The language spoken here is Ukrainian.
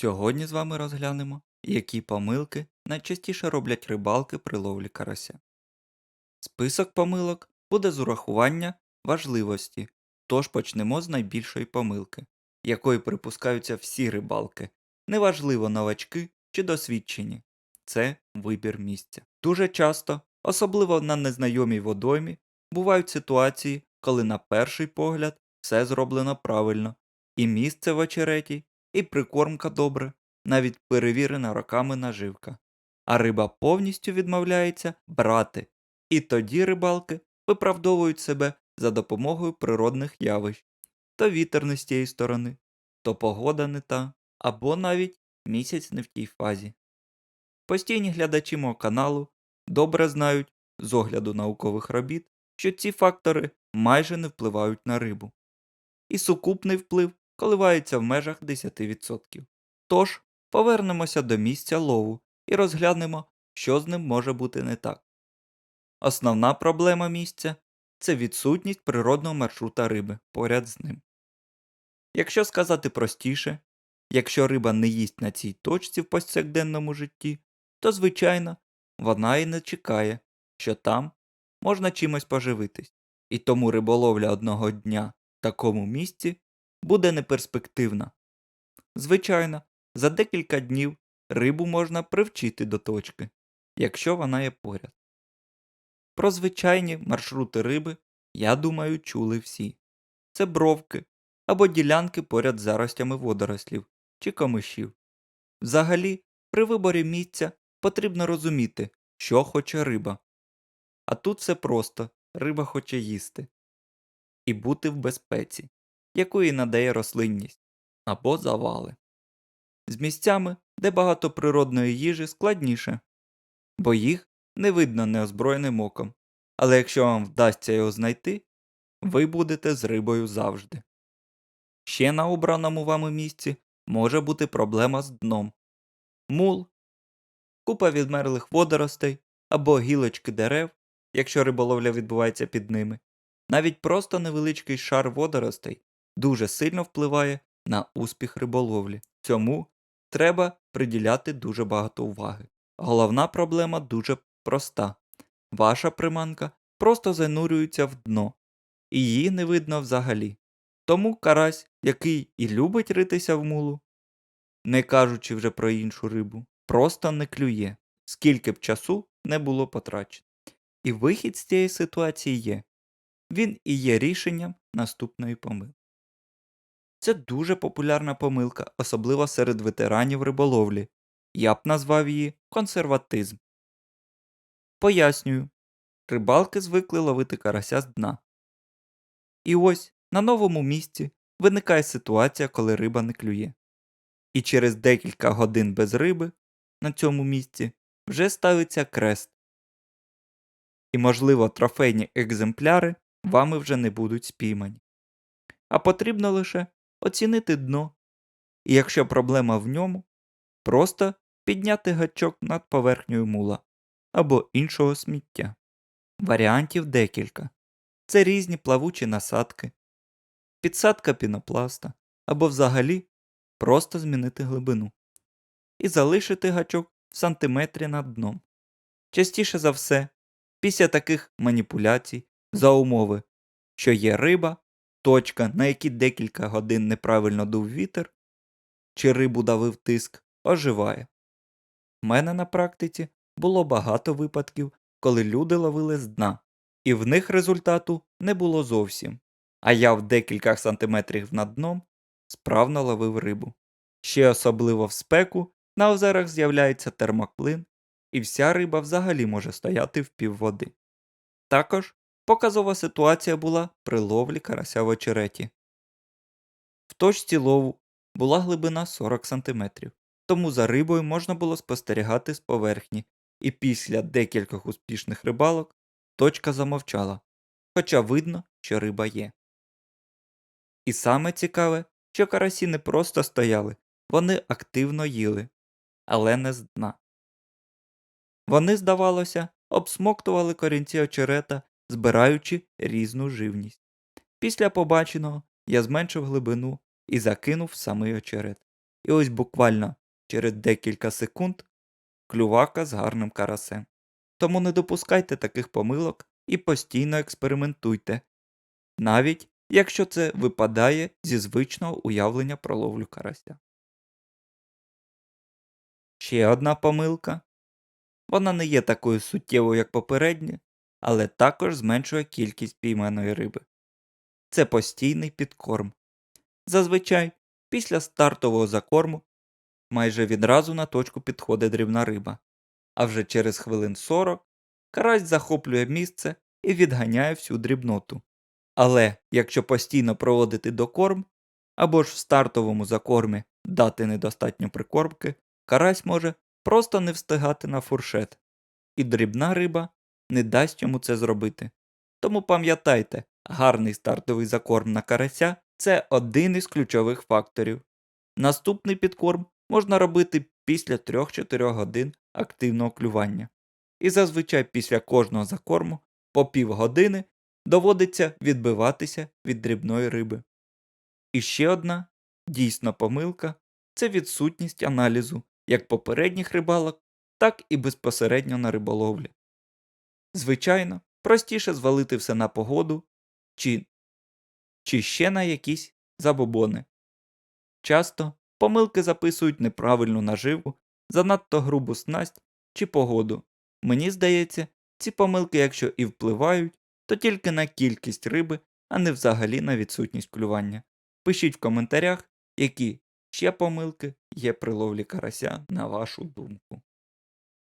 Сьогодні з вами розглянемо, які помилки найчастіше роблять рибалки при ловлі карася. Список помилок буде з урахування важливості, тож почнемо з найбільшої помилки, якої припускаються всі рибалки, неважливо новачки чи досвідчені. Це вибір місця. Дуже часто, особливо на незнайомій водоймі, бувають ситуації, коли на перший погляд все зроблено правильно, і місце в очереті, і прикормка добре, навіть перевірена роками наживка. А риба повністю відмовляється брати, і тоді рибалки виправдовують себе за допомогою природних явищ. То вітер не з тієї сторони, то погода не та, або навіть місяць не в тій фазі. Постійні глядачі мого каналу добре знають з огляду наукових робіт, що ці фактори майже не впливають на рибу. І сукупний вплив коливається в межах 10%. Тож, повернемося до місця лову і розглянемо, що з ним може бути не так. Основна проблема місця це відсутність природного маршрута риби поряд з ним. Якщо сказати простіше, якщо риба не їсть на цій точці в повсякденному житті, то, звичайно, вона і не чекає, що там можна чимось поживитись, і тому риболовля одного дня в такому місці буде неперспективна. Звичайно, за декілька днів рибу можна привчити до точки, якщо вона є поряд. Про звичайні маршрути риби, я думаю, чули всі. Це бровки або ділянки поряд з заростями водорослів чи комишів. Взагалі, при виборі місця потрібно розуміти, що хоче риба. А тут все просто риба хоче їсти і бути в безпеці, яку їй надає рослинність або завали. З місцями, де багато природної їжі, складніше, бо їх не видно неозброєним оком. Але якщо вам вдасться його знайти, ви будете з рибою завжди. Ще на обраному вами місці може бути проблема з дном. Мул, купа відмерлих водоростей або гілочки дерев, якщо риболовля відбувається під ними. Навіть просто невеличкий шар водоростей дуже сильно впливає на успіх риболовлі. Цьому треба приділяти дуже багато уваги. Головна проблема дуже проста. Ваша приманка просто занурюється в дно, і її не видно взагалі. Тому карась, який і любить ритися в мулу, не кажучи вже про іншу рибу, просто не клює, скільки б часу не було потрачено. І вихід з цієї ситуації є. Він і є рішенням наступної помилки. Це дуже популярна помилка, особливо серед ветеранів риболовлі. Я б назвав її консерватизм. Пояснюю, рибалки звикли ловити карася з дна. І ось на новому місці виникає ситуація, коли риба не клює. І через декілька годин без риби на цьому місці вже ставиться крест. І, можливо, трофейні екземпляри вами вже не будуть спіймані. А потрібно лише оцінити дно, і якщо проблема в ньому, просто підняти гачок над поверхнею мула або іншого сміття. Варіантів декілька. Це різні плавучі насадки, підсадка пінопласта або взагалі просто змінити глибину і залишити гачок в сантиметрі над дном. Частіше за все, після таких маніпуляцій за умови, що є риба, точка, на якій декілька годин неправильно дув вітер, чи рибу давив тиск, оживає. В мене на практиці було багато випадків, коли люди ловили з дна, і в них результату не було зовсім, а я в декількох сантиметрів над дном справно ловив рибу. Ще особливо в спеку на озерах з'являється термоклин, і вся риба взагалі може стояти в півводи. Також показова ситуація була при ловлі карася в очереті. В точці лову була глибина 40 см, тому за рибою можна було спостерігати з поверхні, і після декількох успішних рибалок точка замовчала, хоча видно, що риба є. І саме цікаве, що карасі не просто стояли, вони активно їли, але не з дна. Вони, здавалося, обсмоктували корінці очерета, збираючи різну живність. Після побаченого я зменшив глибину і закинув самий очерет. І ось буквально через декілька секунд клювака з гарним карасем. Тому не допускайте таких помилок і постійно експериментуйте, навіть якщо це випадає зі звичного уявлення про ловлю карася. Ще одна помилка. Вона не є такою суттєвою, як попередні, але також зменшує кількість пійманої риби. Це постійний підкорм. Зазвичай, після стартового закорму майже відразу на точку підходить дрібна риба, а вже через хвилин 40 карась захоплює місце і відганяє всю дрібноту. Але якщо постійно проводити докорм або ж в стартовому закормі дати недостатньо прикормки, карась може просто не встигати на фуршет, і дрібна риба не дасть йому це зробити. Тому пам'ятайте, гарний стартовий закорм на карася це один із ключових факторів. Наступний підкорм можна робити після 3-4 годин активного клювання. І зазвичай після кожного закорму по півгодини доводиться відбиватися від дрібної риби. І ще одна дійсна помилка це відсутність аналізу як попередніх рибалок, так і безпосередньо на риболовлі. Звичайно, простіше звалити все на погоду чи, чи ще на якісь забобони. Часто помилки записують неправильну наживу, занадто грубу снасть чи погоду. Мені здається, ці помилки, якщо і впливають, то тільки на кількість риби, а не взагалі на відсутність клювання. Пишіть в коментарях, які ще помилки є при ловлі карася, на вашу думку.